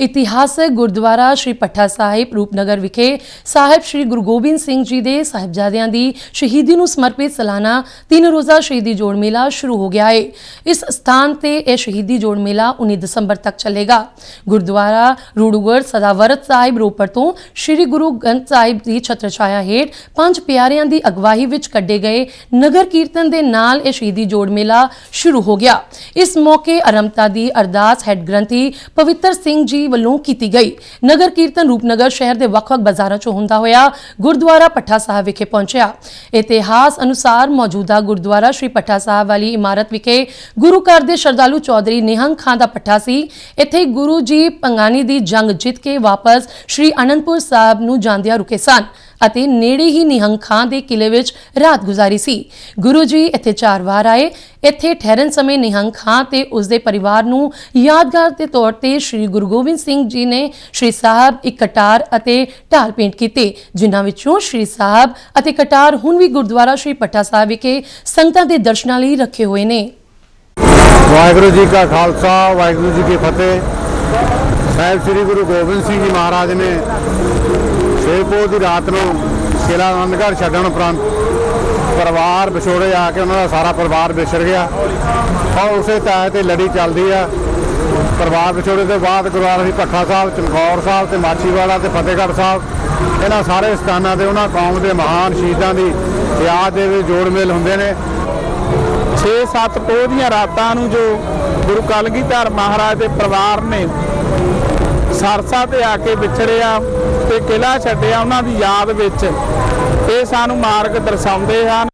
ਇਤਿਹਾਸਕ ਗੁਰਦੁਆਰਾ ਸ਼੍ਰੀ ਪੱਠਾ ਸਾਹਿਬ ਰੂਪਨਗਰ ਵਿਖੇ ਸਾਹਿਬ ਸ਼੍ਰੀ ਗੁਰੂ ਗੋਬਿੰਦ ਸਿੰਘ ਜੀ ਦੇ ਸਾਹਿਬਜ਼ਾਦਿਆਂ ਦੀ ਸ਼ਹੀਦੀ ਨੂੰ ਸਮਰਪਿਤ ਸਾਲਾਨਾ ਤਿੰਨ ਰੋਜ਼ਾ ਸ਼ਹੀਦੀ ਜੋੜ ਮੇਲਾ ਸ਼ੁਰੂ ਹੋ ਗਿਆ ਹੈ ਇਸ ਸਥਾਨ ਤੇ ਇਹ ਸ਼ਹੀਦੀ ਜੋੜ ਮੇਲਾ 19 ਦਸੰਬਰ ਤੱਕ ਚੱਲੇਗਾ। ਗੁਰਦੁਆਰਾ ਰੂੜੂਗੜ ਸਦਾਵਰਤ ਸਾਹਿਬ ਰੋਪੜ ਤੋਂ ਸ਼੍ਰੀ ਗੁਰੂ ਗ੍ਰੰਥ ਸਾਹਿਬ ਦੀ ਛਤਰਛਾਇਆ ਹੇਠ ਪੰਜ ਪਿਆਰਿਆਂ ਦੀ ਅਗਵਾਈ ਵਿੱਚ ਕੱਢੇ ਗਏ ਨਗਰ ਕੀਰਤਨ ਦੇ ਨਾਲ ਇਹ ਸ਼ਹੀਦੀ ਜੋੜ ਮੇਲਾ ਸ਼ੁਰੂ ਹੋ ਗਿਆ। ਇਸ ਮੌਕੇ ਆਰੰਭਤਾ ਦੀ ਅਰਦਾਸ ਹੈੱਡ ਗ੍ਰੰਥੀ ਪਵਿੱਤਰ ਸਿੰਘ ਜੀ ਵੱਲੋਂ ਕੀਤੀ ਗਈ। ਨਗਰ ਕੀਰਤਨ ਰੂਪਨਗਰ ਸ਼ਹਿਰ ਦੇ ਵੱਖ-ਵੱਖ ਬਾਜ਼ਾਰਾਂ 'ਚੋਂ ਹੁੰਦਾ ਹੋਇਆ ਗੁਰਦੁਆਰਾ ਪੱਠਾ ਸਾਹਿਬ ਵਿਖੇ ਪਹੁੰਚਿਆ। ਇਤਿਹਾਸ ਅਨੁਸਾਰ ਮੌਜੂਦਾ ਗੁਰਦੁਆਰਾ ਸ਼੍ਰੀ ਪੱਠਾ ਸਾਹਿਬ ਵਾਲੀ ਇਮਾਰਤ ਵਿਖੇ ਗੁਰੂ ਘਰ ਦੇ ਸ਼ਰਧਾਲੂ ਚੌਧਰੀ ਨਿਹੰਗ ਖਾਂ ਦਾ ਪੱਠਾ ਸੀ। ਇੱਥੇ ਗੁਰੂ ਜੀ ਪੰਗਾਨੀ ਦੀ ਜੰਗ ਜਿੱਤ ਕੇ ਵਾਪਸ ਸ਼੍ਰੀ ਅਨੰਦਪੁਰ ਸਾਹਿਬ ਨੂੰ ਜਾਂਦਿਆਂ ਰੁਕੇ ਸਨ। ਅਤੇ ਨੇੜੇ ਹੀ ਨਿਹੰਗ ਖਾਂ ਦੇ ਕਿਲੇ ਵਿੱਚ ਰਾਤ ਗੁਜ਼ਾਰੀ ਸੀ। ਗੁਰੂ ਜੀ ਇੱਥੇ ਚਾਰ ਵਾਰ ਆਏ। ਇੱਥੇ ਠਹਿਰਨ ਸਮੇਂ ਨਿਹੰਗ ਖਾਂ ਤੇ ਉਸ ਦੇ ਪਰਿਵਾਰ ਨੂੰ ਯਾਦਗਾਰ ਦੇ ਤੌਰ ਤੇ ਸ੍ਰੀ ਗੁਰੂ ਗੋਬਿੰਦ ਸਿੰਘ ਜੀ ਨੇ ਸ੍ਰੀ ਸਾਹਿਬ ਇੱਕ ਕਟਾਰ ਅਤੇ ਢਾਲ ਪੇਂਟ ਕੀਤੇ, ਜਿਨ੍ਹਾਂ ਵਿੱਚੋਂ ਸ੍ਰੀ ਸਾਹਿਬ ਅਤੇ ਕਟਾਰ ਹੁਣ ਵੀ ਗੁਰਦੁਆਰਾ ਸ੍ਰੀ ਪੱਟਾ ਸਾਹਿਬ ਵਿਖੇ ਸੰਗਤਾਂ ਦੇ ਦਰਸ਼ਨਾਂ ਲਈ ਰੱਖੇ ਹੋਏ ਨੇ। ਵਾਹਿਗੁਰੂ ਜੀ ਕਾ ਖਾਲਸਾ, ਵਾਹਿਗੁਰੂ ਜੀ ਕੀ ਫਤਿਹ। ਸਾਹਿਬ ਸ੍ਰੀ ਗੁਰੂ ਗੋਬਿੰਦ ਸਿੰਘ ਜੀ ਮਹਾਰਾਜ ਨੇ ਛੇ ਪੋਹ ਦੀ ਰਾਤ ਨੂੰ ਕਿਲ੍ਹਾ ਆਨੰਦਗੜ੍ਹ ਛੱਡਣ ਉਪਰੰਤ ਪਰਿਵਾਰ ਵਿਛੋੜੇ ਆ ਕੇ ਉਹਨਾਂ ਦਾ ਸਾਰਾ ਪਰਿਵਾਰ ਵਿਛੜ ਗਿਆ। ਔਰ ਉਸੇ ਤਹਿਤ ਤੇ ਲੜੀ ਚੱਲਦੀ ਆ। ਪਰਿਵਾਰ ਵਿਛੋੜੇ ਤੋਂ ਬਾਅਦ ਗੁਰਦੁਆਰਾ ਸੀ ਭੱਠਾ ਸਾਹਿਬ, ਚਮਕੌਰ ਸਾਹਿਬ ਤੇ ਮਾਛੀਵਾੜਾ ਤੇ ਫਤਿਹਗੜ੍ਹ ਸਾਹਿਬ, ਇਹਨਾਂ ਸਾਰੇ ਸਥਾਨਾਂ ਤੇ ਉਹਨਾਂ ਕੌਮ ਦੇ ਮਹਾਨ ਸ਼ਹੀਦਾਂ ਦੀ ਯਾਦ ਦੇ ਵਿੱਚ ਜੋੜ ਮੇਲ ਹੁੰਦੇ ਨੇ। 6-7 ਪੋਹ ਦੀਆਂ ਰਾਤਾਂ ਨੂੰ ਜੋ ਗੁਰੂ ਕਲਗੀਧਰ ਮਹਾਰਾਜ ਦੇ ਪਰਿਵਾਰ ਨੇ ਸਰਸਾ ਤੇ ਆ ਕੇ ਵਿਛੜਿਆ ਤੇ ਕਿਲਾ ਛੱਡਿਆ ਉਹਨਾਂ ਦੀ ਯਾਦ ਵਿੱਚ। ਇਹ ਸਾਨੂੰ ਮਾਰਗ ਦਰਸਾਉਂਦੇ ਹਨ।